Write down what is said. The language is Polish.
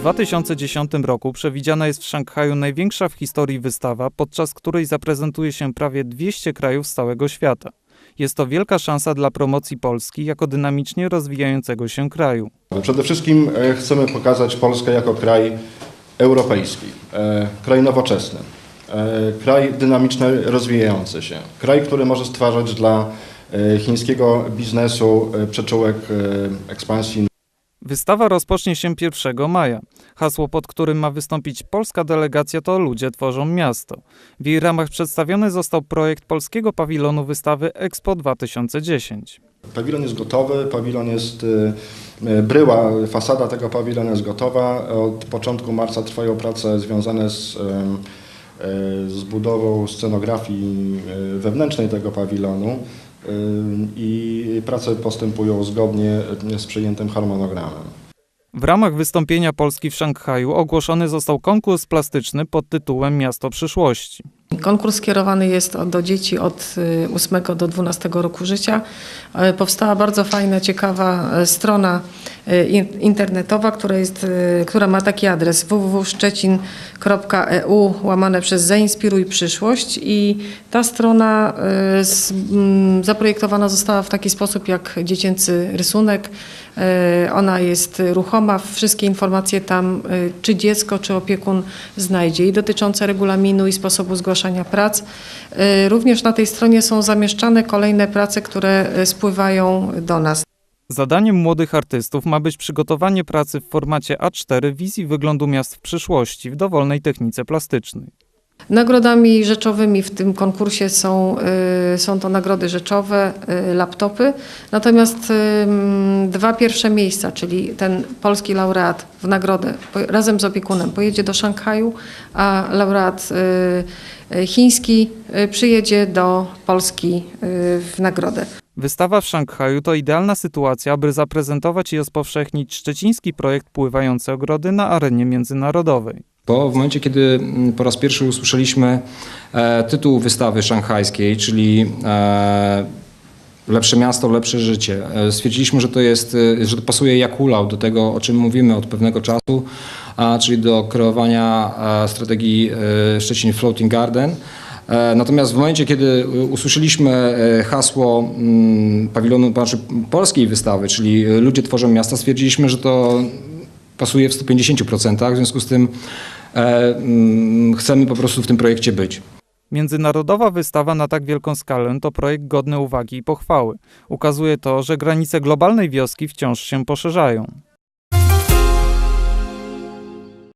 2010 roku przewidziana jest w Szanghaju największa w historii wystawa, podczas której zaprezentuje się prawie 200 krajów z całego świata. Jest to wielka szansa dla promocji Polski jako dynamicznie rozwijającego się kraju. Przede wszystkim e, chcemy pokazać Polskę jako kraj europejski, e, kraj nowoczesny, e, kraj dynamiczny, rozwijający się, kraj, który może stwarzać dla chińskiego biznesu przyczółek ekspansji Wystawa rozpocznie się 1 maja. Hasło, pod którym ma wystąpić polska delegacja to Ludzie tworzą miasto. W jej ramach przedstawiony został projekt polskiego pawilonu wystawy Expo 2010. Pawilon jest gotowy, pawilon jest, y, y, bryła, fasada tego pawilonu jest gotowa. Od początku marca trwają prace związane z, y, z budową scenografii wewnętrznej tego pawilonu i prace postępują zgodnie z przyjętym harmonogramem. W ramach wystąpienia Polski w Szanghaju ogłoszony został konkurs plastyczny pod tytułem Miasto przyszłości. Konkurs skierowany jest do dzieci od y, 8 do 12 roku życia. E, Powstała bardzo fajna, ciekawa e, strona e, in- internetowa, która, jest, która ma taki adres www.szczecin.eu łamane przez Zainspiruj przyszłość i ta strona zaprojektowana została w taki sposób jak dziecięcy rysunek. Ona jest ruchoma, wszystkie informacje tam, czy dziecko, czy opiekun znajdzie i dotyczące regulaminu i sposobu zgłaszania prac. E, Również na tej stronie są zamieszczane kolejne prace, które e, spływają do nas. Zadaniem młodych artystów ma być przygotowanie pracy w formacie A4 wizji wyglądu miast w przyszłości w dowolnej technice plastycznej. Nagrodami rzeczowymi w tym konkursie są, y, są to nagrody rzeczowe, y, laptopy. Natomiast dwa pierwsze miejsca, czyli ten polski laureat w nagrodę po- razem z opiekunem pojedzie do Szanghaju, a laureat y, y, chiński y, przyjedzie do Polski y, w nagrodę. Wystawa w Szanghaju to idealna sytuacja, aby zaprezentować i rozpowszechnić szczeciński projekt Pływające Ogrody na arenie międzynarodowej. Bo w momencie, kiedy mm, po raz pierwszy usłyszeliśmy e, tytuł wystawy szanghajskiej, czyli e, Lepsze miasto, lepsze życie, e, stwierdziliśmy, że to jest, e, że to pasuje jak hulał do tego, o czym mówimy od pewnego czasu, a, czyli do kreowania e, strategii Szczecin Floating Garden. Natomiast w momencie, kiedy usłyszeliśmy hasło mm, pawilonu, znaczy polskiej wystawy, czyli Ludzie tworzą miasta, stwierdziliśmy, że to pasuje w 150%, w związku z tym mm, chcemy po prostu w tym projekcie być. Międzynarodowa wystawa na tak wielką skalę to projekt godny uwagi i pochwały. Ukazuje to, że granice globalnej wioski wciąż się poszerzają.